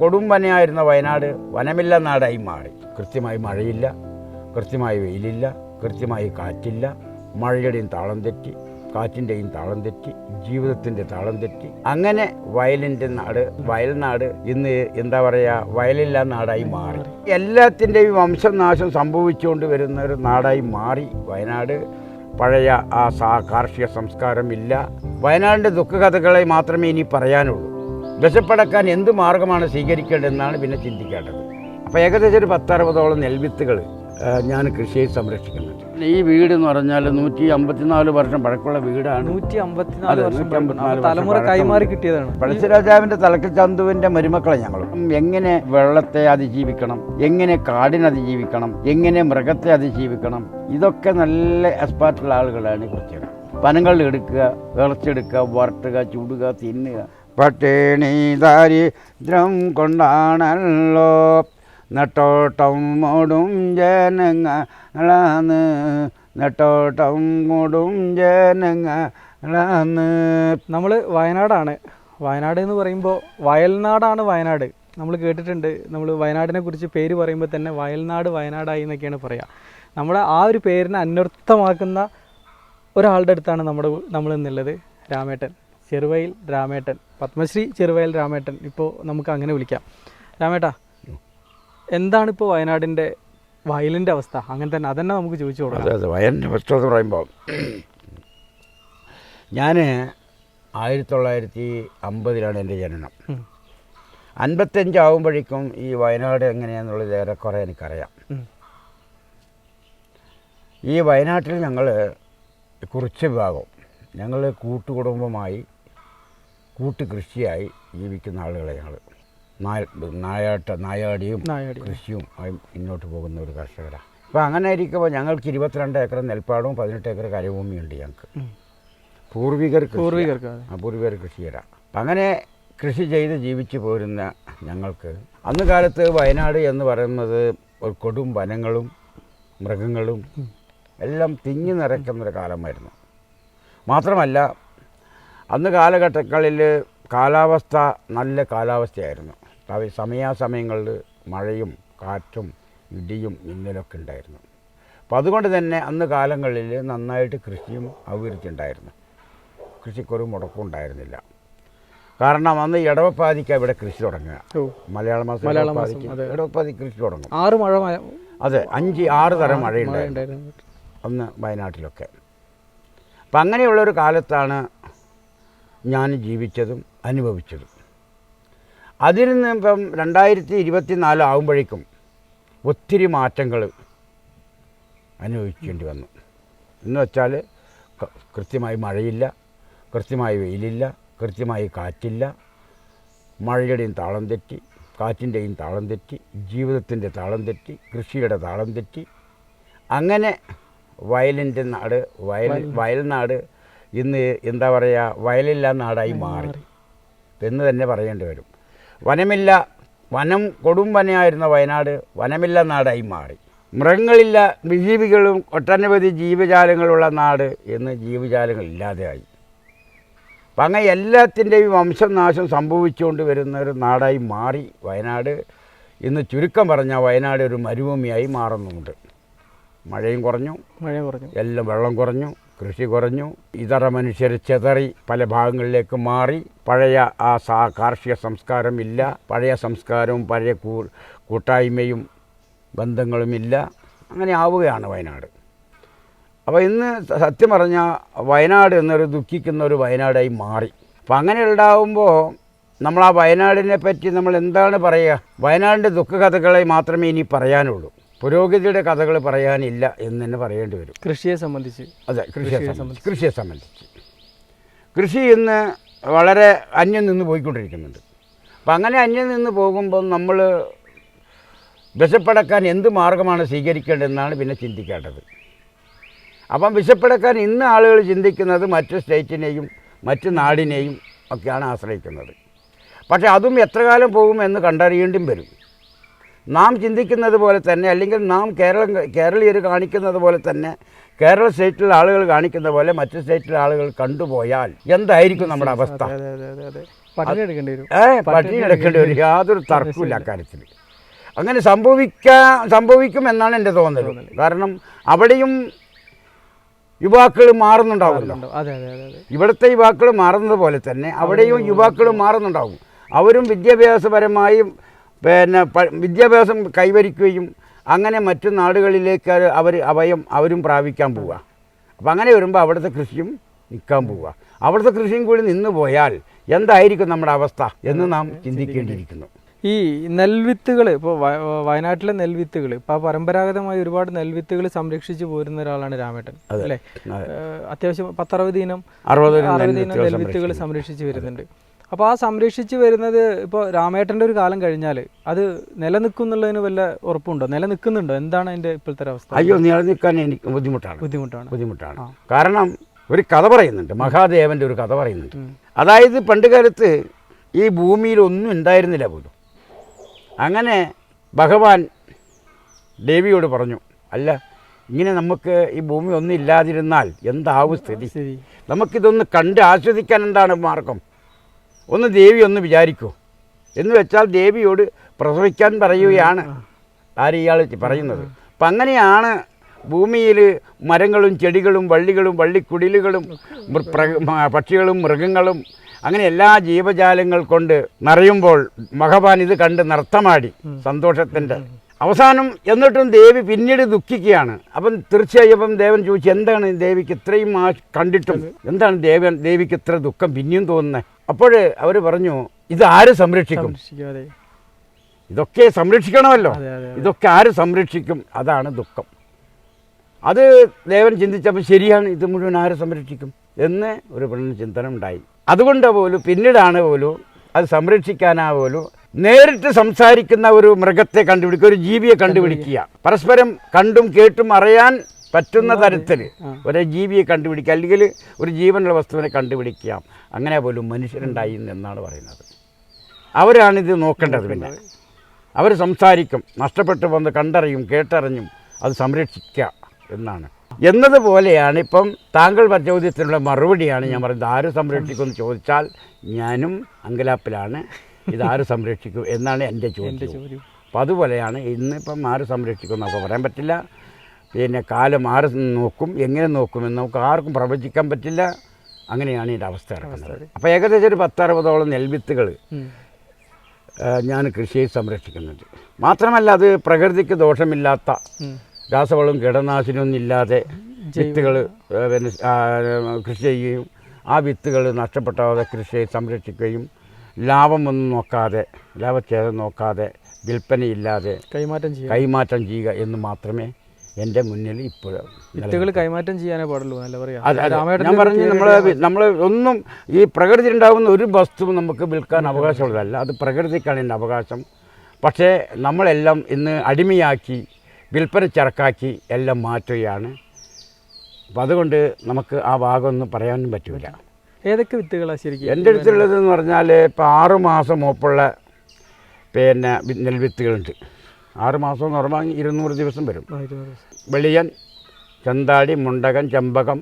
കൊടും വനയായിരുന്ന വയനാട് വനമില്ല നാടായി മാറി. കൃത്യമായി മഴയില്ല കൃത്യമായി വെയിലില്ല കൃത്യമായി കാറ്റില്ല. മഴയുടെയും താളം തെറ്റി കാറ്റിന്റെയും താളം തെറ്റി ജീവിതത്തിന്റെ താളം തെറ്റി. അങ്ങനെ വയലിന്റെ നാട് വയൽനാട് ഇന്ന് എന്താ പറയുക വയലില്ല നാടായി മാറി. എല്ലാത്തിന്റെയും വംശനാശം സംഭവിച്ചുകൊണ്ട് വരുന്ന ഒരു നാടായി മാറി. വയനാട് പഴയ ആ കാർഷിക സംസ്കാരമില്ല വയനാടിന്റെ ദുഃഖകഥകളെ മാത്രമേ ഇനി പറയാനുള്ളൂ. വിശപ്പടക്കാൻ എന്ത് മാർഗമാണ് സ്വീകരിക്കേണ്ടതെന്നാണ് പിന്നെ ചിന്തിക്കേണ്ടത്. അപ്പോൾ ഏകദേശം ഒരു പത്തറുപതോളം നെൽവിത്തുകൾ ഞാൻ കൃഷിയെ സംരക്ഷിക്കുന്നുണ്ട്. ഈ വീട് എന്ന് പറഞ്ഞാൽ നൂറ്റി അമ്പത്തിനാല് വർഷം പഴക്കമുള്ള വീടാണ്. നൂറ്റി അതെ, അമ്പത്തിനാല് വർഷം 154 തലമുറ കൈമാറി കിട്ടിയതാണ്. പഴശ്ശിരാജാവിന്റെ തലക്കൽ ചന്തുവിന്റെ മരുമക്കളെ ഞങ്ങൾ എങ്ങനെ വെള്ളത്തെ അതിജീവിക്കണം എങ്ങനെ കാടിനെ അതിജീവിക്കണം എങ്ങനെ മൃഗത്തെ അതിജീവിക്കണം ഇതൊക്കെ നല്ല എക്സ്പാർട്ടുള്ള ആളുകളാണ് കുറച്ചുകൾ പനങ്ങൾ എടുക്കുക വിളച്ചെടുക്കുക വരട്ടുക ചൂടുക തിന്നുക. പട്ടിണി ദാരിദ്ര്യം കൊണ്ടാണല്ലോ. നെട്ടോട്ടം മൂടും ജനങ്ങളാന്ന്. നെട്ടോട്ടം മൂടും ജനങ്ങളാന്ന്. നമ്മൾ വയനാടാണ്. വയനാട് എന്ന് പറയുമ്പോൾ വയൽനാടാണ് വയനാട്. നമ്മൾ കേട്ടിട്ടുണ്ട്. നമ്മൾ വയനാടിനെ കുറിച്ച് പേര് പറയുമ്പോൾ തന്നെ വയൽനാട് വയനാടായി എന്നൊക്കെയാണ് പറയുക നമ്മുടെ ആ ഒരു പേരിനെ അന്വർത്ഥമാക്കുന്ന ഒരാളുടെ അടുത്താണ് നമ്മുടെ നമ്മൾ എന്നുള്ളത് രാമേട്ടൻ. ചെറുവയൽ രാമേട്ടൻ പത്മശ്രീ ചെറുവയൽ രാമേട്ടൻ ഇപ്പോൾ നമുക്ക് അങ്ങനെ വിളിക്കാം. രാമേട്ടാ എന്താണ് ഇപ്പോൾ വയനാടിന്റെ വയലിന്റെ അവസ്ഥ? അങ്ങനെ തന്നെ അതന്നെ നമുക്ക് ചോദിച്ചു അതെ കൊടുക്കാം. അതെ വയലിന്റെ അവസ്ഥ എന്ന് പറയുമ്പോൾ ഞാൻ ആയിരത്തി തൊള്ളായിരത്തി അമ്പതിലാണ് എന്റെ ജനനം. അൻപത്തഞ്ചാവുമ്പോഴേക്കും ഈ വയനാട് എങ്ങനെയാണെന്നുള്ളത് ഏറെക്കുറെ എനിക്കറിയാം. ഈ വയനാട്ടിൽ ഞങ്ങൾ കുറച്ച് വിഭാഗം. ഞങ്ങൾ കൂട്ടുകുടുംബമായി കൂട്ടുകൃഷിയായി ജീവിക്കുന്ന ആളുകളെ ഞങ്ങൾ നായ നായാട്ട നായാടിയും കൃഷിയും ആയി മുന്നോട്ട് പോകുന്ന ഒരു കർഷകരാണ് അപ്പോൾ അങ്ങനെ ഇരിക്കുമ്പോൾ ഞങ്ങൾക്ക് ഇരുപത്തിരണ്ട് ഏക്കർ നെൽപ്പാടവും പതിനെട്ട് ഏക്കർ കരഭൂമിയുണ്ട് ഞങ്ങൾക്ക്. പൂർവികർ. പൂർവികർക്ക് പൂർവികർ കൃഷിയരാണ് അപ്പം അങ്ങനെ കൃഷി ചെയ്ത് ജീവിച്ചു പോരുന്ന ഞങ്ങൾക്ക് അന്ന് കാലത്ത് വയനാട് എന്ന് പറയുന്നത് ഒരു കൊടും വനങ്ങളും മൃഗങ്ങളും എല്ലാം തിങ്ങി നിറയ്ക്കുന്നൊരു കാലമായിരുന്നു. മാത്രമല്ല അന്ന് കാലഘട്ടങ്ങളിൽ കാലാവസ്ഥ നല്ല കാലാവസ്ഥയായിരുന്നു. സമയാസമയങ്ങളിൽ മഴയും കാറ്റും ഇടിയും മിന്നലൊക്കെ ഉണ്ടായിരുന്നു. അപ്പോൾ അതുകൊണ്ട് തന്നെ അന്ന് കാലങ്ങളിൽ നന്നായിട്ട് കൃഷിയും അഭിവൃദ്ധി ഉണ്ടായിരുന്നു. കൃഷിക്കൊരു മുടക്കം ഉണ്ടായിരുന്നില്ല. കാരണം അന്ന് ഇടവപ്പാതിക്ക് ഇവിടെ കൃഷി തുടങ്ങുക. മലയാള മാസം ഇടവപ്പാതിക്ക്. ഇടവപ്പാതി കൃഷി തുടങ്ങും. ആറ് മഴ അതെ അഞ്ച് ആറ് തരം മഴയുണ്ടായിരുന്നു. അന്ന് വയനാട്ടിലൊക്കെ. അപ്പം അങ്ങനെയുള്ളൊരു കാലത്താണ് ഞാൻ ജീവിച്ചതും അനുഭവിച്ചതും. അതിൽ നിന്ന് ഇപ്പം രണ്ടായിരത്തി ഇരുപത്തി നാല് ആകുമ്പോഴേക്കും ഒത്തിരി മാറ്റങ്ങൾ അനുഭവിക്കേണ്ടി വന്നു. എന്ന് വെച്ചാൽ കൃത്യമായി മഴയില്ല കൃത്യമായി വെയിലില്ല കൃത്യമായി കാറ്റില്ല. മഴയുടെയും താളം തെറ്റി കാറ്റിന്റെയും താളം തെറ്റി ജീവിതത്തിന്റെ താളം തെറ്റി കൃഷിയുടെ താളം തെറ്റി. അങ്ങനെ വയലിന്റെ നാട് വയൽ വയൽനാട് ഇന്ന് എന്താ പറയുക വയലില്ല നാടായി മാറി. എന്ന് തന്നെ പറയേണ്ടി വരും. വനമില്ല വനം കൊടും വനയായിരുന്ന വയനാട് വനമില്ല നാടായി മാറി. മൃഗങ്ങളില്ല ജീവികളും ഒട്ടനവധി ജീവജാലങ്ങളുള്ള നാട് എന്ന് ജീവജാലങ്ങൾ ഇല്ലാതെയായി. അപ്പം അങ്ങനെ എല്ലാത്തിന്റെയും വംശനാശം സംഭവിച്ചുകൊണ്ട് വരുന്ന ഒരു നാടായി മാറി വയനാട്. ഇന്ന് ചുരുക്കം പറഞ്ഞാൽ വയനാട് ഒരു മരുഭൂമിയായി മാറുന്നുണ്ട്. മഴയും കുറഞ്ഞു. മഴയും കുറഞ്ഞു. എല്ലാം വെള്ളം കുറഞ്ഞു. കൃഷി കുറഞ്ഞു. ഇതര മനുഷ്യർ ചെതറി പല ഭാഗങ്ങളിലേക്ക് മാറി. പഴയ ആ സാ കാർഷിക സംസ്കാരം ഇല്ല. പഴയ സംസ്കാരവും പഴയ കൂ കൂട്ടായ്മയും ബന്ധങ്ങളുമില്ല അങ്ങനെ ആവുകയാണ് വയനാട്. അപ്പോൾ ഇന്ന് സത്യം പറഞ്ഞാൽ വയനാട് എന്നൊരു ദുഃഖിക്കുന്ന ഒരു വയനാടായി മാറി. അപ്പം അങ്ങനെ ഉണ്ടാവുമ്പോൾ നമ്മൾ ആ വയനാടിനെ പറ്റി നമ്മൾ എന്താണ് പറയുക വയനാടിന്റെ ദുഃഖകഥകളെ മാത്രമേ ഇനി പറയാനുള്ളൂ. പുരോഗതിയുടെ കഥകൾ പറയാനില്ല എന്ന് തന്നെ പറയേണ്ടി വരും. കൃഷിയെ സംബന്ധിച്ച്. അതെ കൃഷിയെ സംബന്ധിച്ച്. കൃഷിയെ സംബന്ധിച്ച്. കൃഷി ഇന്ന് വളരെ അന്യം നിന്ന് പോയിക്കൊണ്ടിരിക്കുന്നുണ്ട്. അപ്പം അങ്ങനെ അന്യം നിന്ന് പോകുമ്പോൾ നമ്മൾ വിശപ്പടക്കാൻ എന്ത് മാർഗമാണ് സ്വീകരിക്കേണ്ടതെന്നാണ് പിന്നെ ചിന്തിക്കേണ്ടത്. അപ്പം വിശപ്പടക്കാൻ ഇന്ന് ആളുകൾ ചിന്തിക്കുന്നത് മറ്റ് സ്റ്റേറ്റിനെയും മറ്റ് നാടിനെയും ഒക്കെയാണ് ആശ്രയിക്കുന്നത്. പക്ഷേ അതും എത്ര കാലം പോകുമെന്ന് കണ്ടറിയേണ്ടും വരും. നാം ചിന്തിക്കുന്നത് പോലെ തന്നെ അല്ലെങ്കിൽ നാം കേരളം കേരളീയർ കാണിക്കുന്നത് പോലെ തന്നെ കേരള സ്റ്റേറ്റിലെ ആളുകൾ കാണിക്കുന്ന പോലെ മറ്റു സ്റ്റേറ്റിലെ ആളുകൾ കണ്ടുപോയാൽ എന്തായിരിക്കും നമ്മുടെ അവസ്ഥ? അതെ പട്ടിണി എടുക്കേണ്ടി വരും. ഏ യാതൊരു തർക്കമില്ല അക്കാര്യത്തിൽ. അങ്ങനെ സംഭവിക്കാ സംഭവിക്കുമെന്നാണ് എന്റെ തോന്നൽ കാരണം അവിടെയും യുവാക്കൾ മാറുന്നുണ്ടാവുമല്ലോ. ഇവിടുത്തെ യുവാക്കൾ മാറുന്നത് പോലെ തന്നെ അവിടെയും യുവാക്കൾ മാറുന്നുണ്ടാവും. അവരും വിദ്യാഭ്യാസപരമായും പിന്നെ വിദ്യാഭ്യാസം കൈവരിക്കുകയും അങ്ങനെ മറ്റു നാടുകളിലേക്ക് അവർ അവയം അവരും പ്രാപിക്കാൻ പോവുക. അപ്പം അങ്ങനെ വരുമ്പോൾ അവിടുത്തെ കൃഷിയും നിൽക്കാൻ പോവുക. അവിടുത്തെ കൃഷിയും കൂടി നിന്ന് പോയാൽ എന്തായിരിക്കും നമ്മുടെ അവസ്ഥ എന്ന് നാം ചിന്തിക്കേണ്ടിയിരിക്കുന്നു. ഈ നെൽവിത്തുകൾ ഇപ്പോൾ വയനാട്ടിലെ നെൽവിത്തുകൾ ഇപ്പോൾ പരമ്പരാഗതമായി ഒരുപാട് നെൽവിത്തുകൾ സംരക്ഷിച്ചു പോരുന്ന ഒരാളാണ് രാമേട്ടൻ അല്ലേ? അത്യാവശ്യം പത്തറുപത് ഇനം അറുപത് നെൽവിത്തുകൾ സംരക്ഷിച്ചു വരുന്നുണ്ട്. അപ്പോൾ ആ സംരക്ഷിച്ച് വരുന്നത് ഇപ്പോൾ രാമേട്ടന്റെ ഒരു കാലം കഴിഞ്ഞാൽ അത് നിലനിൽക്കും എന്നുള്ളതിന് വല്ല ഉറപ്പുണ്ടോ? നിലനിൽക്കുന്നുണ്ടോ? എന്താണ് അതിന്റെ ഇപ്പോഴത്തെ അവസ്ഥ? അയ്യോ നിലനിൽക്കാൻ എനിക്ക് ബുദ്ധിമുട്ടാണ്. ബുദ്ധിമുട്ടാണ്. ബുദ്ധിമുട്ടാണ്. കാരണം ഒരു കഥ പറയുന്നുണ്ട്. മഹാദേവന്റെ ഒരു കഥ പറയുന്നുണ്ട്. അതായത് പണ്ട് കാലത്ത് ഈ ഭൂമിയിൽ ഒന്നും ഉണ്ടായിരുന്നില്ല പോലും. അങ്ങനെ ഭഗവാൻ ദേവിയോട് പറഞ്ഞു അല്ല ഇങ്ങനെ നമുക്ക് ഈ ഭൂമി ഒന്നും ഇല്ലാതിരുന്നാൽ എന്താവും സ്ഥിതി. നമുക്കിതൊന്ന് കണ്ട് ആസ്വദിക്കാൻ എന്താണ് മാർഗം? ഒന്ന് ദേവി ഒന്ന് വിചാരിക്കൂ. എന്ന് വെച്ചാൽ ദേവിയോട് പ്രസവിക്കാൻ പറയുകയാണ് ആര് ഇയാൾ പറയുന്നത്. അപ്പം അങ്ങനെയാണ് ഭൂമിയിൽ മരങ്ങളും ചെടികളും വള്ളികളും വള്ളിക്കുടിലുകളും പക്ഷികളും മൃഗങ്ങളും അങ്ങനെ എല്ലാ ജീവജാലങ്ങൾ കൊണ്ട് നിറയുമ്പോൾ മഹബാൻ ഇത് കണ്ട് നർത്തമാടി സന്തോഷത്തിന്റെ. അവസാനം എന്നിട്ടും ദേവി പിന്നീട് ദുഃഖിക്കുകയാണ്. അപ്പം തീർച്ചയായും അപ്പം ദേവൻ ചോദിച്ചു എന്താണ് ദേവിക്ക് ഇത്രയും ആ കണ്ടിട്ടും? എന്താണ് ദേവൻ ദേവിക്ക് ഇത്ര ദുഃഖം? പിന്നെയും തോന്നുന്നത് അപ്പോൾ അവർ പറഞ്ഞു ഇത് ആര് സംരക്ഷിക്കും? ഇതൊക്കെ സംരക്ഷിക്കണമല്ലോ. ഇതൊക്കെ ആര് സംരക്ഷിക്കും? അതാണ് ദുഃഖം. അത് ദേവൻ ചിന്തിച്ചപ്പോൾ ശരിയാണ് ഇത് മുഴുവൻ ആര് സംരക്ഷിക്കും എന്ന് ഒരു പെണ്ണിന് ചിന്തനം ഉണ്ടായി. അതുകൊണ്ട് പോലും പിന്നീടാണ് പോലും അത് സംരക്ഷിക്കാനാ പോലും നേരിട്ട് സംസാരിക്കുന്ന ഒരു മൃഗത്തെ കണ്ടുപിടിക്കുക ഒരു ജീവിയെ കണ്ടുപിടിക്കുക. പരസ്പരം കണ്ടും കേട്ടും അറിയാൻ പറ്റുന്ന തരത്തിൽ ഒരു ജീവിയെ കണ്ടുപിടിക്കുക അല്ലെങ്കിൽ ഒരു ജീവനുള്ള വസ്തുവിനെ കണ്ടുപിടിക്കുക അങ്ങനെ പോലും മനുഷ്യരുണ്ടായി എന്നാണ് പറയുന്നത്. അവരാണിത് നോക്കേണ്ടത് പിന്നെ. അവർ സംസാരിക്കും നഷ്ടപ്പെട്ടു വന്ന് കണ്ടറിയും കേട്ടറിഞ്ഞും അത് സംരക്ഷിക്കുക എന്നാണ്. എന്നതുപോലെയാണ് ഇപ്പം താങ്കൾ ചോദ്യത്തിനുള്ള മറുപടിയാണ് ഞാൻ പറയുന്നത് ആര് സംരക്ഷിക്കുമെന്ന് ചോദിച്ചാൽ ഞാനും അങ്കലാപ്പിലാണ്. ഇത് ആര് സംരക്ഷിക്കും എന്നാണ് എന്റെ ചോദ്യം. അപ്പം അതുപോലെയാണ് ഇന്നിപ്പം ആര് സംരക്ഷിക്കും നമുക്ക് പറയാൻ പറ്റില്ല. പിന്നെ കാലം ആര് നോക്കും എങ്ങനെ നോക്കുമെന്ന് നമുക്ക് ആർക്കും പ്രവചിക്കാൻ പറ്റില്ല. അങ്ങനെയാണ് ഇതിന്റെ അവസ്ഥ നടക്കുന്നത്. അപ്പോൾ ഏകദേശം ഒരു പത്തറുപതോളം നെൽവിത്തുകൾ. ഞാൻ കൃഷിയെ സംരക്ഷിക്കുന്നുണ്ട്. മാത്രമല്ല അത് പ്രകൃതിക്ക് ദോഷമില്ലാത്ത. രാസവളവും കീടനാശിനിയൊന്നും ഇല്ലാതെ വിത്തുകൾ പിന്നെ കൃഷി ചെയ്യുകയും ആ വിത്തുകൾ നഷ്ടപ്പെട്ടാതെ കൃഷിയെ സംരക്ഷിക്കുകയും ലാഭമൊന്നും നോക്കാതെ ലാഭച്ഛേദം നോക്കാതെ വിൽപ്പനയില്ലാതെ കൈമാറ്റം ചെയ്യുക. കൈമാറ്റം ചെയ്യുക എന്ന് മാത്രമേ എന്റെ മുന്നിൽ ഇപ്പോഴും വിത്തുകൾ കൈമാറ്റം ചെയ്യാനേ പാടുള്ളൂ പറയാ? ഞാൻ പറഞ്ഞു നമ്മൾ നമ്മൾ ഒന്നും ഈ പ്രകൃതി ഉണ്ടാകുന്ന ഒരു വസ്തുവും നമുക്ക് വിൽക്കാൻ അവകാശമുള്ളതല്ല. അത് പ്രകൃതിക്കാണ് എന്റെ അവകാശം. പക്ഷേ നമ്മളെല്ലാം ഇന്ന് അടിമയാക്കി വിൽപ്പന ചരക്കാക്കി എല്ലാം മാറ്റുകയാണ്. അപ്പം അതുകൊണ്ട് നമുക്ക് ആ ഭാഗമൊന്നും പറയാനും പറ്റില്ല ഏതൊക്കെ വിത്തുകളാണ് ശരിക്കും എന്റെ അടുത്തുള്ളതെന്ന് പറഞ്ഞാൽ ഇപ്പോൾ ആറ് മാസം മൂപ്പുള്ള പിന്നെ നെൽ വിത്തുകളുണ്ട്. ആറ് മാസം എന്ന് പറഞ്ഞാൽ ഇരുന്നൂറ് ദിവസം വരും. വെളിയൻ ചന്താടി മുണ്ടകൻ ചെമ്പകം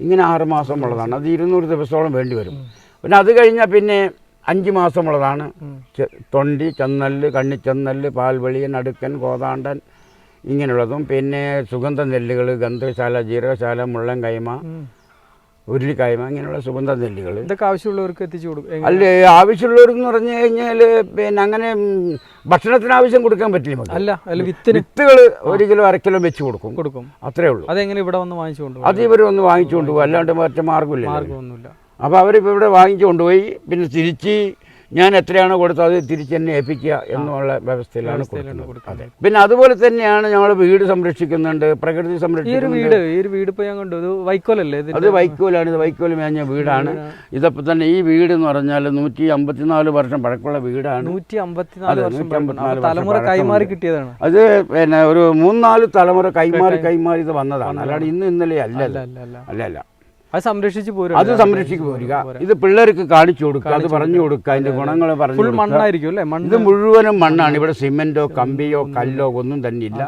ഇങ്ങനെ ആറ് മാസമുള്ളതാണ് അത് ഇരുന്നൂറ് ദിവസത്തോളം വേണ്ടി വരും. പിന്നെ അത് കഴിഞ്ഞാൽ പിന്നെ അഞ്ച് മാസമുള്ളതാണ് തൊണ്ടി ചെന്നല്ല് കണ്ണിച്ചെന്നല്ല് പാൽവെളിയൻ അടുക്കൻ കോതാണ്ടൻ ഇങ്ങനെയുള്ളതും. പിന്നെ സുഗന്ധ നെല്ലുകൾ ഗന്ധശാല ജീരകശാല മുള്ളൻ കൈമ ഉം. അങ്ങനെയുള്ള സുഗന്ധ നെല്ലുകൾ ഇതൊക്കെ ആവശ്യമുള്ളവർക്ക് എത്തിച്ചു കൊടുക്കും. അല്ല ആവശ്യമുള്ളവർക്ക് ആവശ്യമുള്ളവരെന്ന് പറഞ്ഞു കഴിഞ്ഞാൽ പിന്നെ അങ്ങനെ ഭക്ഷണത്തിന് ആവശ്യം കൊടുക്കാൻ പറ്റില്ല അല്ല അല്ല വിത്തിന് വിത്തുകൾ ഒരു കിലോ അര കിലോ വെച്ച് കൊടുക്കും. കൊടുക്കും. അത്രേ ഉള്ളൂ. അതെങ്ങനെ ഇവിടെ വന്ന് വാങ്ങിച്ചു കൊണ്ടുപോകും? അത് ഇവർ വന്ന് വാങ്ങിച്ചു കൊണ്ടുപോകും. അല്ലാണ്ട് മറ്റേ മാർഗമില്ല മാർഗമൊന്നുമില്ല അപ്പോൾ അവരിപ്പോൾ ഇവിടെ വാങ്ങിച്ചു കൊണ്ടുപോയി പിന്നെ തിരിച്ച് ഞാൻ എത്രയാണ് കൊടുത്തത് അത് തിരിച്ച് തന്നെ ഏൽപ്പിക്കുക എന്നുള്ള വ്യവസ്ഥയിലാണ് കൊടുക്കുന്നത്. പിന്നെ അതുപോലെ തന്നെയാണ് ഞങ്ങൾ വീട് സംരക്ഷിക്കുന്നുണ്ട് പ്രകൃതി സംരക്ഷിക്കുന്നുണ്ട്. ഈ ഒരു വീട് ഇപ്പൊ ഞാൻ കണ്ടു. ഇത് വൈക്കോലല്ലേ അത് വൈക്കോലാണ് ഇത് വൈക്കോൽ മേഞ്ഞ വീടാണ്. ഇതപ്പോ തന്നെ ഈ വീട് എന്ന് പറഞ്ഞാൽ നൂറ്റി അമ്പത്തിനാല് വർഷം പഴക്കമുള്ള വീടാണ്. നൂറ്റി അമ്പത്തിനാല് വർഷം 154 പഴക്കം. അപ്പൊ വർഷം തലമുറ കൈമാറി കിട്ടിയതാണ്. അത് പിന്നെ ഒരു മൂന്നാൽ തലമുറ കൈമാറി കൈമാറി ഇത് വന്നതാണ്. അല്ലാണ്ട് ഇന്ന് ഇന്നലെ അല്ല അല്ല. അല്ല. അത് സംരക്ഷിച്ച് പോരും അത് സംരക്ഷിക്കുക പോരുക. ഇത് പിള്ളേർക്ക് കാണിച്ചു കൊടുക്കുക. അത് പറഞ്ഞു കൊടുക്കുക. അതിന്റെ ഗുണങ്ങൾ പറഞ്ഞു മണ്ണായിരിക്കും അല്ലേ? മണ്ണ്. ഇത് മുഴുവനും മണ്ണാണ്. ഇവിടെ സിമെന്റോ കമ്പിയോ കല്ലോ ഒന്നും തന്നെ ഇല്ല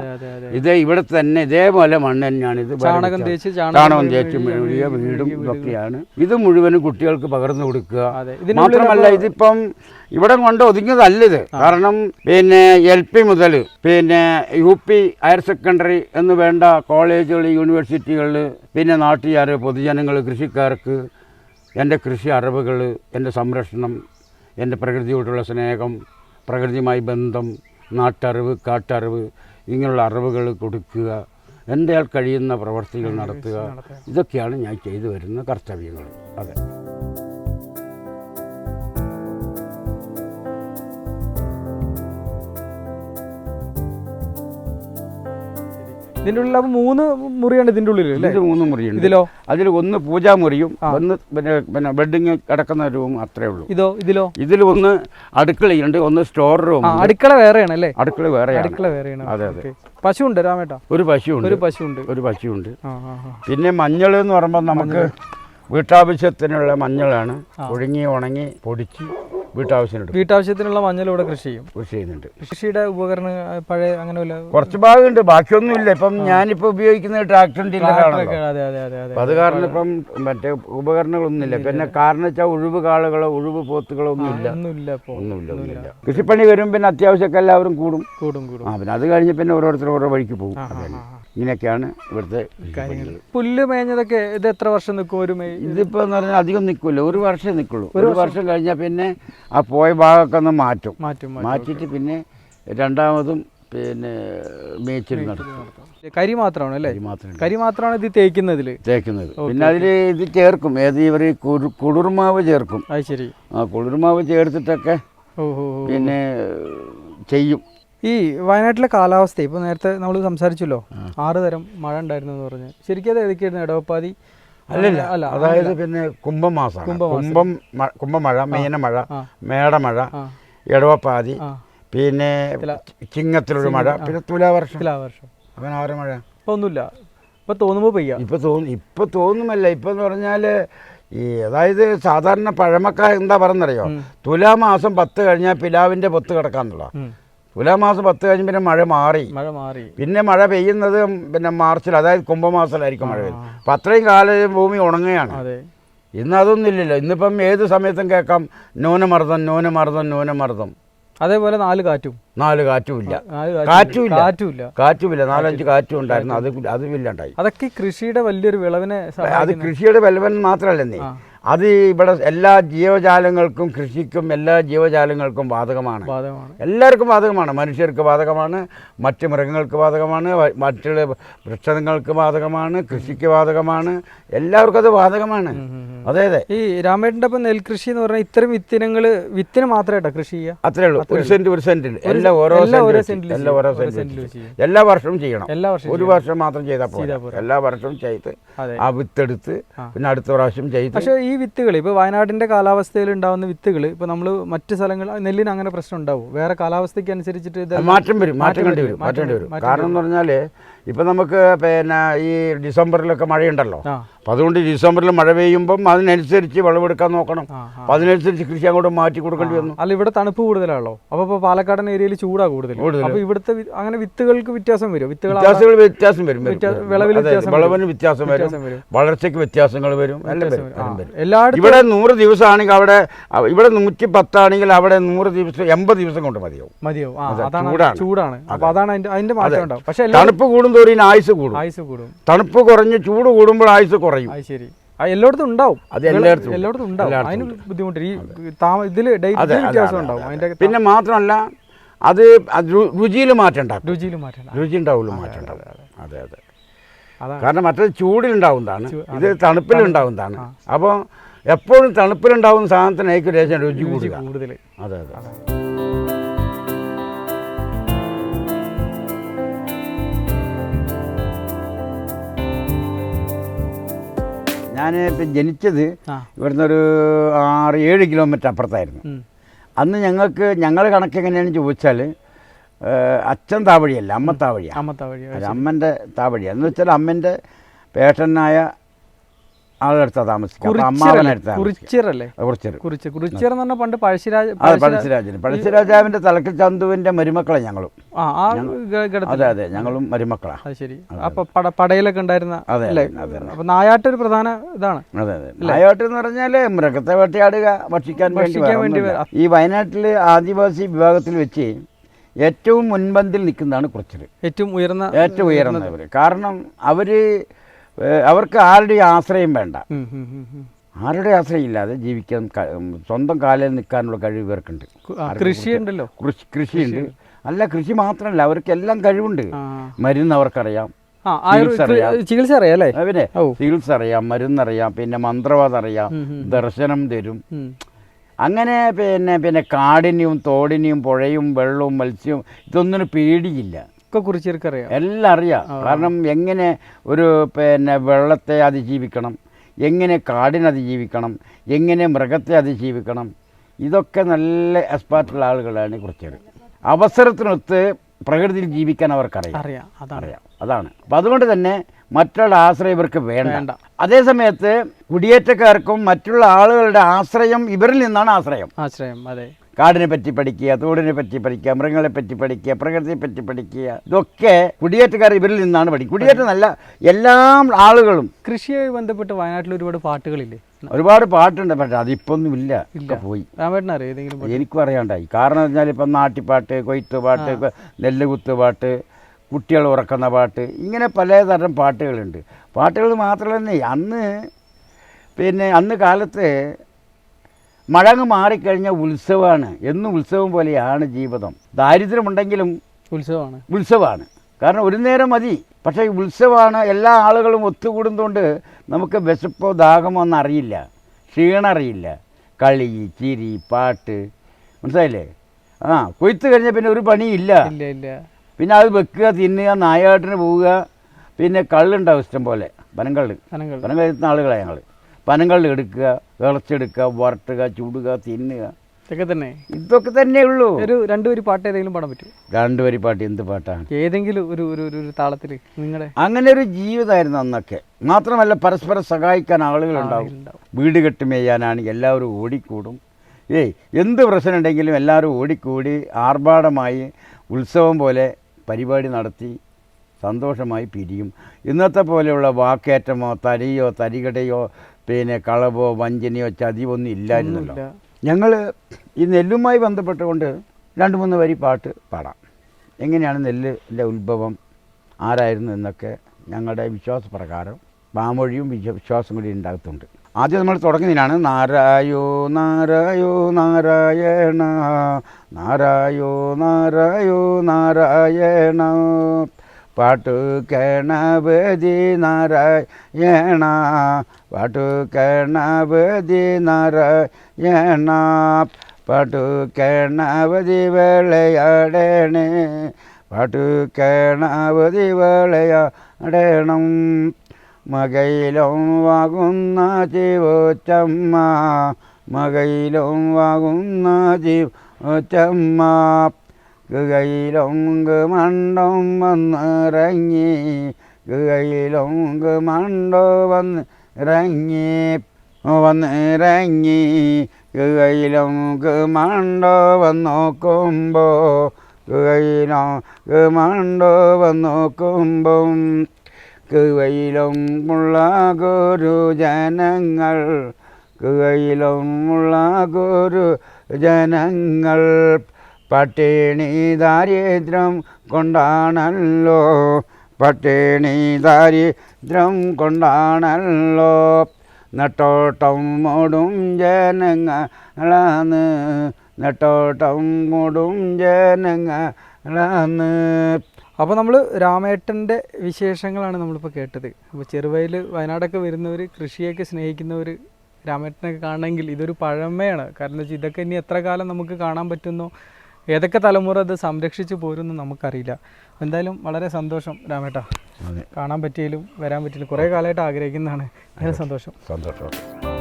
ഇത് ഇവിടെ തന്നെ ഇതേപോലെ മണ്ണ് തന്നെയാണ്. ഇത് ചാണകം. തേച്ച് ചാണകം ചാണകം തേച്ച് മെഴുകിയ വീടും ഇതൊക്കെയാണ്. ഇത് മുഴുവനും കുട്ടികൾക്ക് പകർന്നു കൊടുക്കുക. മാത്രമല്ല ഇതിപ്പം ഇവിടെ കൊണ്ട് ഒതുങ്ങിയതല്ല ഇത്. കാരണം പിന്നെ എൽ പി മുതൽ പിന്നെ യു പി ഹയർ സെക്കൻഡറി എന്ന് വേണ്ട കോളേജുകൾ യൂണിവേഴ്സിറ്റികളിൽ പിന്നെ നാട്ടുകാർ പൊതുജനങ്ങൾ കൃഷിക്കാർക്ക് എന്റെ കൃഷി അറിവുകൾ എന്റെ സംരക്ഷണം എന്റെ പ്രകൃതിയോടുള്ള സ്നേഹം പ്രകൃതിയുമായി ബന്ധം നാട്ടറിവ് കാട്ടറിവ് ഇങ്ങനെയുള്ള അറിവുകൾ കൊടുക്കുക എന്റെ ആൾ കഴിയുന്ന പ്രവർത്തികൾ നടത്തുക. ഇതൊക്കെയാണ് ഞാൻ ചെയ്തു വരുന്ന കർത്തവ്യങ്ങൾ. അതെ. ഇതിന്റെ ഉള്ളിൽ അപ്പൊ മൂന്ന് മുറിയാണ് ഇതിന്റെ ഉള്ളിൽ ഇത് മൂന്ന് മുറിയുണ്ട്. ഇതിലോ? അതിൽ ഒന്ന് പൂജാമുറിയും ഒന്ന് പിന്നെ പിന്നെ ബെഡിങ് കിടക്കുന്ന റൂം അത്രേ ഉള്ളൂ. ഇതോ? ഇതിലോ? ഇതിൽ ഒന്ന് അടുക്കളയുണ്ട് ഒന്ന് സ്റ്റോർ റൂം അടുക്കള വേറെയാണ് അല്ലേ? അടുക്കള വേറെയാണ്. അടുക്കള വേറെയാണ്. അതെ, അതെ. പശു ഉണ്ട് രാമേട്ടാ? ഒരു പശുവുണ്ട്. ഒരു പശു ഉണ്ട് ഒരു പശു ആ പിന്നെ മഞ്ഞൾ എന്ന് പറയുമ്പോൾ നമുക്ക് വീട്ടാവശ്യത്തിനുള്ള മഞ്ഞളാണ്. ഒഴുങ്ങി ഉണങ്ങി പൊടിച്ച് വീട്ടാവശ്യത്തിന് എടുക്കും വീട്ടാവശ്യത്തിനുള്ള മഞ്ഞൾ ഇവിടെ കൃഷി ചെയ്യും. കൃഷി ചെയ്യുന്നുണ്ട്. കൃഷിയുടെ ഉപകരണ പഴയ അങ്ങനെ വല്ല കുറച്ച് ഭാഗമുണ്ട് ബാക്കിയൊന്നുമില്ല. ഇപ്പം ഞാനിപ്പോ ഉപയോഗിക്കുന്നത് അപ്പം അത് കാരണം ഇപ്പം മറ്റേ ഉപകരണങ്ങളൊന്നുമില്ല. പിന്നെ കാരണം വെച്ചാൽ ഒഴിവ് കാളുകളോ ഒഴിവ് പോത്തുകളോ ഒന്നുമില്ല ഒന്നുമില്ല ഒന്നുമില്ല. ഒന്നുമില്ല. കൃഷിപ്പണി വരും പിന്നെ അത്യാവശ്യമൊക്കെ എല്ലാവരും കൂടും. കൂടും കൂടും. ആ പിന്നെ അത് കഴിഞ്ഞ് പിന്നെ ഓരോരുത്തർ ഓരോ വഴിക്ക് പോകും. ഇങ്ങനെയൊക്കെയാണ് ഇവിടുത്തെ കാര്യങ്ങൾ. പുല്ല് മേഞ്ഞതൊക്കെ ഇത് എത്ര വർഷം നിൽക്കും ഒരു മെയ് ഇതിപ്പോ എന്ന് പറഞ്ഞാൽ അധികം നിൽക്കില്ല ഒരു വർഷം നിൽക്കുള്ളൂ. ഒരു വർഷം. കഴിഞ്ഞാൽ പിന്നെ ആ പോയ ഭാഗമൊക്കെ ഒന്ന് മാറ്റും. മാറ്റും മാറ്റും. മാറ്റിയിട്ട് പിന്നെ രണ്ടാമതും പിന്നെ മേച്ചിൽ നടത്തും. കരി മാത്രമാണ് അല്ലേ? കരി മാത്രമാണ് ഇത് തേക്കുന്നതിൽ തേക്കുന്നത് പിന്നെ അതിൽ ഇത് ചേർക്കും. ഏത് ഇവർ കുളിർമാവ് ചേർക്കും. അത് ശരി. ആ കുളിർമാവ് ചേർത്തിട്ടൊക്കെ. പിന്നെ ചെയ്യും. ഈ വയനാട്ടിലെ കാലാവസ്ഥ ഇപ്പോൾ നേരത്തെ നമ്മൾ സംസാരിച്ചല്ലോ ആറ് തരം മഴ ഉണ്ടായിരുന്നു എന്ന് പറഞ്ഞ്. ശരിക്കും അത് ഏതൊക്കെയായിരുന്നു? ഇടവപ്പാതി അല്ലല്ല അല്ല അതായത് പിന്നെ കുംഭമാസം. കുംഭം കുംഭമഴ മീനമഴ. മേടമഴ ഇടവപ്പാതി പിന്നെ ചിങ്ങത്തിലൊരു മഴ പിന്നെ തുലാവർഷം. തുലാവർഷം. വർഷം അവൻ ആറ് മഴ. ഇപ്പൊ ഒന്നുമില്ല. ഇപ്പൊ തോന്നുമ്പോ പെയ്യ. ഇപ്പൊ തോന്നും ഇപ്പൊ തോന്നുമല്ല. ഇപ്പൊ എന്ന് പറഞ്ഞാൽ ഈ അതായത് സാധാരണ പഴമക്കാർ എന്താ പറയുന്നറിയോ? തുലാമാസം പത്ത് കഴിഞ്ഞാൽ പിലാവിന്റെ പൊത്ത് കിടക്കാന്നുള്ള. തുലാമാസം പത്ത് കഴിഞ്ഞ് പിന്നെ മഴ മാറി. മഴ മാറി. പിന്നെ മഴ പെയ്യുന്നത് പിന്നെ മാർച്ചിൽ അതായത് കുംഭമാസത്തിലായിരിക്കും മഴ പെയ്യുന്നത്. അപ്പം അത്രയും കാലം ഭൂമി ഉണങ്ങുകയാണ്. ഇന്ന് അതൊന്നും ഇല്ലല്ലോ ഇന്നിപ്പം ഏത് സമയത്തും കേൾക്കാം ന്യൂനമർദ്ദം ന്യൂനമർദ്ദം ന്യൂനമർദ്ദം. അതേപോലെ നാല് കാറ്റും. നാല് കാറ്റുമില്ല ഇല്ല. കാറ്റുമില്ല. കാറ്റുമില്ല കാറ്റുമില്ല നാലഞ്ച് കാറ്റും. ഉണ്ടായിരുന്നു. അത് അതും ഇല്ലാണ്ടായി. അതൊക്കെ കൃഷിയുടെ വലിയൊരു വിളവിനെ അത് കൃഷിയുടെ ബലവൻ മാത്രമല്ലെന്നേ അത് ഇവിടെ എല്ലാ ജീവജാലങ്ങൾക്കും കൃഷിക്കും എല്ലാ ജീവജാലങ്ങൾക്കും ബാധകമാണ്. എല്ലാവർക്കും ബാധകമാണ്. മനുഷ്യർക്ക് ബാധകമാണ്. മറ്റ് മൃഗങ്ങൾക്ക് ബാധകമാണ്. മറ്റുള്ള വൃക്ഷങ്ങൾക്ക് ബാധകമാണ്. കൃഷിക്ക് ബാധകമാണ്. എല്ലാവർക്കും അത് ബാധകമാണ്. അതെ അതെ. ഈ രാമേട്ടന്റെ ഒപ്പം നെൽകൃഷി എന്ന് പറഞ്ഞാൽ ഇത്തരം വിത്തിനങ്ങൾ വിത്തിന് മാത്രമായിട്ടാ കൃഷി ചെയ്യുക? അത്രേ ഉള്ളൂ. ഒരു സെന്റ് ഒരു സെന്റിൽ. എല്ലാ ഓരോ എല്ലാം ഓരോ സെന്റിൽ സെന്റിൽ എല്ലാ വർഷവും ചെയ്യണം. എല്ലാ വർഷവും ഒരു വർഷം മാത്രം ചെയ്താൽ പോരാ. എല്ലാ വർഷവും ചെയ്ത്. ആ വിത്തെടുത്ത് പിന്നെ അടുത്ത പ്രാവശ്യം ചെയ്ത് പക്ഷേ ഈ വിത്തുകൾ ഇപ്പോൾ വയനാടിന്റെ കാലാവസ്ഥയിൽ ഉണ്ടാവുന്ന വിത്തുകൾ ഇപ്പോൾ നമ്മൾ മറ്റ് സ്ഥലങ്ങൾ നെല്ലിന് അങ്ങനെ പ്രശ്നം ഉണ്ടാവും. വേറെ കാലാവസ്ഥയ്ക്ക് അനുസരിച്ചിട്ട് മാറ്റം വരും മാറ്റം കണ്ടി വരും മാറ്റം കണ്ടി വരും കാരണം എന്ന് പറഞ്ഞാൽ ഇപ്പം നമുക്ക് പിന്നെ ഈ ഡിസംബറിലൊക്കെ മഴയുണ്ടല്ലോ. അപ്പം അതുകൊണ്ട് ഡിസംബറിൽ മഴ പെയ്യുമ്പം അതിനനുസരിച്ച് വിളവെടുക്കാൻ നോക്കണം. അപ്പം അതിനനുസരിച്ച് കൃഷി അങ്ങോട്ട് മാറ്റി കൊടുക്കേണ്ടി വന്നു. അല്ല ഇവിടെ തണുപ്പ് കൂടുതലാണല്ലോ. അപ്പോൾ ഇപ്പോൾ പാലക്കാടൻ ഏരിയയിൽ ചൂടാ കൂടുതൽ. അപ്പോൾ ഇവിടുത്തെ അങ്ങനെ വിത്തുകൾക്ക് വ്യത്യാസം വരും. വിത്തുകൾ വ്യത്യാസങ്ങൾ വ്യത്യാസം വരും വിളവിന് വ്യത്യാസം വരും. വളർച്ചയ്ക്ക് വ്യത്യാസങ്ങൾ വരും. എല്ലാം വരും എല്ലാം എല്ലായിടത്തും ഇവിടെ നൂറ് ദിവസമാണെങ്കിൽ അവിടെ ഇവിടെ നൂറ്റി പത്താണെങ്കിൽ അവിടെ നൂറ് ദിവസം എൺപത് ദിവസം കൊണ്ട് മതിയാവും. മതിയാവും. ചൂടാണ്. ചൂടാണ്. അപ്പോൾ അതാണ് അതിന്റെ അതിന്റെ മാറ്റം ഉണ്ടാവും. പക്ഷേ തണുപ്പ് കൂടുന്തോറും ഇതിന് ആയുസ് കൂടും. ആയുസ് കൂടും. തണുപ്പ് കുറഞ്ഞ് ചൂട് കൂടുമ്പോൾ ആയുസ് കുറയും. ശരി. എല്ലായിടത്തും ഉണ്ടാവും. അത് എല്ലായിടത്തും. എല്ലായിടത്തും ഉണ്ടാവും. അതിന് ബുദ്ധിമുട്ട്. ഈ ഇതിൽ വ്യത്യാസം ഉണ്ടാവും. അതിന്റെ പിന്നെ മാത്രമല്ല അത് രുചിയിൽ മാറ്റം ഉണ്ടാക്കും. രുചിയിൽ മാറ്റം രുചി ഉണ്ടാവുള്ളൂ മാറ്റം ഉണ്ടാവും. അതെ. അതെ കാരണം മറ്റേത് ചൂടിലുണ്ടാവുന്നതാണ്. ഇത് തണുപ്പിലുണ്ടാവുന്നതാണ് അപ്പോൾ എപ്പോഴും തണുപ്പിലുണ്ടാവുന്ന സാധനത്തിനായിരിക്കും ലേശം രുചി കൂടുതൽ അതെ അതെ. ഞാൻ ഇപ്പം ജനിച്ചത് ഇവിടുന്ന് ഒരു ആറ് ഏഴ് കിലോമീറ്റർ അപ്പുറത്തായിരുന്നു. അന്ന് ഞങ്ങൾക്ക് ഞങ്ങളുടെ കണക്ക് എങ്ങനെയാണെന്ന് ചോദിച്ചാൽ അച്ഛൻ താവഴിയല്ല അമ്മ താവഴിയാണ് അമ്മ വഴി അത് അമ്മന്റെ താവഴിയാണ് എന്ന് വെച്ചാൽ അമ്മന്റെ പേട്ടനായ ആളെടുത്താ താമസിക്കുക. അപ്പം അമ്മാവനടുത്താ കുറിച്ചിറല്ലേ കുറിച്ചത് കുറിച്ച് കുറിച്ചിറ എന്ന് പറഞ്ഞാൽ പണ്ട് പഴശ്ശിരാജ പഴശ്ശിരാജന്. പഴശ്ശിരാജാവിന്റെ തലക്കിൽ ചന്തുവിന്റെ മരുമക്കളെ ഞങ്ങളും. അതെ അതെ ഞങ്ങളും മരുമക്കളാ. ശരി. അപ്പൊ പട പടയിലൊക്കെ ഉണ്ടായിരുന്ന അതെ അപ്പൊ നായാട്ട് ഒരു പ്രധാന ഇതാണ്. അതെ അതെ. നായാട്ട് എന്ന് പറഞ്ഞാൽ മൃഗത്തെ വേട്ടയാടുക ഭക്ഷിക്കാൻ വേണ്ടി ഭക്ഷിക്കാൻ വേണ്ടി ഈ വയനാട്ടിലെ ആദിവാസി വിഭാഗത്തിൽ വെച്ച് ഏറ്റവും മുൻപന്തിൽ നിൽക്കുന്നതാണ് കുറച്ചിൽ ഏറ്റവും ഉയർന്ന ഏറ്റവും ഉയർന്നവർ കാരണം അവർ അവർക്ക് ആരുടെയും ആശ്രയം വേണ്ട. ആരുടെ ആശ്രയം ഇല്ലാതെ ജീവിക്കാൻ സ്വന്തം കാലിൽ നിൽക്കാനുള്ള കഴിവ് ഇവർക്കുണ്ട്. കൃഷിയുണ്ടല്ലോ. കൃഷി കൃഷി കൃഷിയുണ്ട്. അല്ല കൃഷി മാത്രമല്ല അവർക്ക് എല്ലാം കഴിവുണ്ട് മരുന്ന് അവർക്കറിയാം. ചികിത്സ അറിയാം. ഓ. ചികിത്സ അറിയാം മരുന്നറിയാം പിന്നെ മന്ത്രവാദം അറിയാം. ദർശനം തരും. അങ്ങനെ പിന്നെ പിന്നെ കാടിനെയും തോടിനെയും പുഴയും വെള്ളവും മത്സ്യവും ഇതൊന്നിനും പേടിയില്ല. ഒക്കെ കുറിച്ച് അറിയാം എല്ലാം അറിയാം. കാരണം എങ്ങനെ ഒരു പിന്നെ വെള്ളത്തെ അതിജീവിക്കണം എങ്ങനെ കാടിനെ അതിജീവിക്കണം എങ്ങനെ മൃഗത്തെ അതിജീവിക്കണം ഇതൊക്കെ നല്ല എക്സ്പാർട്ടുള്ള ആളുകളാണ് കുറച്ചേര് അവസരത്തിനൊത്ത് പ്രകൃതിയിൽ ജീവിക്കാൻ അവർക്കറിയാം. അറിയാം. അതാണ്. അറിയാം. അതാണ്. അപ്പം അതുകൊണ്ട് തന്നെ മറ്റുള്ള ആശ്രയം ഇവർക്ക് വേണ്ട. വേണ്ട. അതേ സമയത്ത് കുടിയേറ്റക്കാർക്കും മറ്റുള്ള ആളുകളുടെ ആശ്രയം ഇവരിൽ നിന്നാണ് ആശ്രയം. ആശ്രയം. അതെ. കാടിനെ പറ്റി പഠിക്കുക തോടിനെ പറ്റി പഠിക്കുക മൃഗങ്ങളെ പറ്റി പഠിക്കുക പ്രകൃതിയെ പറ്റി പഠിക്കുക ഇതൊക്കെ കുടിയേറ്റക്കാർ ഇവരിൽ നിന്നാണ് പഠിക്കുക. കുടിയേറ്റമല്ല എല്ലാ ആളുകളും കൃഷിയുമായി ബന്ധപ്പെട്ട് വയനാട്ടിൽ ഒരുപാട് പാട്ടുകളില്ലേ? ഒരുപാട് പാട്ടുണ്ട് പക്ഷെ അതിപ്പൊന്നും ഇല്ല. ഒക്കെ പോയി? എനിക്കും അറിയാണ്ടായി. കാരണം എന്ന് വെച്ചാൽ ഇപ്പം നാട്ടിപ്പാട്ട് കൊയ്ത്ത് പാട്ട് നെല്ല് കുത്ത് പാട്ട് കുട്ടികൾ ഉറക്കുന്ന പാട്ട് ഇങ്ങനെ പലതരം പാട്ടുകളുണ്ട്. പാട്ടുകൾ മാത്രമല്ല അന്ന് പിന്നെ അന്ന് കാലത്ത് മഴ മാറിക്കഴിഞ്ഞ ഉത്സവമാണ് എന്നും ഉത്സവം പോലെയാണ് ജീവിതം. ദാരിദ്ര്യമുണ്ടെങ്കിലും ഉത്സവമാണ് ഉത്സവമാണ് കാരണം ഒരു നേരം മതി. പക്ഷേ ഉത്സവമാണ് എല്ലാ ആളുകളും ഒത്തുകൂടുന്നതുകൊണ്ട് നമുക്ക് വിശപ്പോ ദാഹമോ ഒന്നും അറിയില്ല. ക്ഷീണം അറിയില്ല. കളി ചിരി പാട്ട്. മനസ്സിലായില്ലേ? ആ കൊയ്ത്ത് കഴിഞ്ഞാൽ പിന്നെ ഒരു പണിയില്ല. പിന്നെ അത് വെക്കുക തിന്നുക നായാട്ടിന് പോവുക. പിന്നെ കള്ളുണ്ടാവും ഇഷ്ടം പോലെ പനങ്കള്ള് അനങ്ങൾ പനങ്കള്ളുന്ന ആളുകളാണ് ഞങ്ങൾ പനങ്കള്ള് എടുക്കുക വിളച്ചെടുക്കുക വറുട്ടുക ചൂടുക തിന്നുക. ഇതൊക്കെ തന്നെ. ഇതൊക്കെ തന്നെ ഉള്ളൂ. ഒരു രണ്ടുപേര് പാട്ട് ഏതെങ്കിലും പാടാൻ പറ്റും രണ്ടുപേരി പാട്ട് എന്ത് പാട്ടാണ്? ഏതെങ്കിലും ഒരു ഒരു ഒരു താളത്തിൽ നിങ്ങളുടെ അങ്ങനെ ഒരു ജീവിതമായിരുന്നു അന്നൊക്കെ. മാത്രമല്ല പരസ്പരം സഹായിക്കാൻ ആളുകളുണ്ടാവും ഉണ്ടാവും. വീട് കെട്ടി മേയാനാണ് എല്ലാവരും ഓടിക്കൂടും. ഏയ് എന്ത് പ്രശ്നം ഉണ്ടെങ്കിലും എല്ലാവരും ഓടിക്കൂടി ആർഭാടമായി ഉത്സവം പോലെ പരിപാടി നടത്തി സന്തോഷമായി പിരിയും. ഇന്നത്തെ പോലെയുള്ള വാക്കേറ്റമോ തരിയോ തരികടയോ പിന്നെ കളവോ വഞ്ചനയോ ചതിയോ ഒന്നും ഇല്ലായിരുന്നല്ലോ. ഇല്ല. ഞങ്ങൾ ഈ നെല്ലുമായി ബന്ധപ്പെട്ടുകൊണ്ട് രണ്ട് മൂന്ന് വരി പാട്ട് പാടാം. എങ്ങനെയാണ് നെല്ലിന്റെ ഉത്ഭവം ആരായിരുന്നു എന്നൊക്കെ ഞങ്ങളുടെ വിശ്വാസപ്രകാരം വാമൊഴിയും വിശ്വ- വിശ്വാസം കൂടി ഉണ്ടാകത്തുണ്ട്. ആദ്യം നമ്മൾ തുടങ്ങുന്നതിനാണ് നാരായോ നാരായോ നാരായണ നാരായോ നാരായോ നാരായണ. പാട്ടു കേണവതി നാരായണ പാട്ടു കേണവതി നാരായണ പാട്ടു കേണവതി വേളയാടേണേ പാട്ടു കേണവതി വേളയാടേണം. മകയിലും വാകുന്ന ജീവോച്ചമ്മ മകയിലും വാകുന്ന ജീവോച്ചമ്മ കൈയിലൊങ്ക് മണ്ടം വന്നിറങ്ങി ഗുഹയിലൊങ്ക് മണ്ടോ വന്നിറങ്ങി വന്നിറങ്ങി. ഗുഹയിലൊങ്ക് മണ്ടോ വന്നോക്കുമ്പോ ഗുഹയിലോ മണ്ടോ വന്നോക്കുമ്പം കൈയിലുമുള്ള ഗുരു ജനങ്ങൾ കൈയിലുമുള്ള ഗുരു ജനങ്ങൾ. പട്ടിണി ദാരിദ്ര്യം കൊണ്ടാണല്ലോ. പട്ടിണി ദാരിദ്ര്യം കൊണ്ടാണല്ലോ. നെട്ടോട്ടം മൂടും ജനങ്ങളാണ്. നെട്ടോട്ടം മൂടും ജനങ്ങളാണ്. അപ്പോൾ നമ്മൾ രാമേട്ടന്റെ വിശേഷങ്ങളാണ് നമ്മളിപ്പോൾ കേട്ടത്. അപ്പോൾ ചെറുവയൽ വയനാടൊക്കെ വരുന്നവർ കൃഷിയൊക്കെ സ്നേഹിക്കുന്നവർ രാമേട്ടനൊക്കെ കാണണമെങ്കിൽ ഇതൊരു പഴമയാണ്. കാരണം ഇതൊക്കെ ഇനി എത്ര കാലം നമുക്ക് കാണാൻ പറ്റുന്നോ? ഏതൊക്കെ തലമുറ ഇത് സംരക്ഷിച്ചു പോരുന്നു നമുക്കറിയില്ല. എന്തായാലും വളരെ സന്തോഷം രാമേട്ട. കാണാൻ പറ്റിയാലും വരാൻ പറ്റിയാലും കുറേ കാലമായിട്ട് ആഗ്രഹിക്കുന്നതാണ്. വളരെ സന്തോഷം. സന്തോഷം.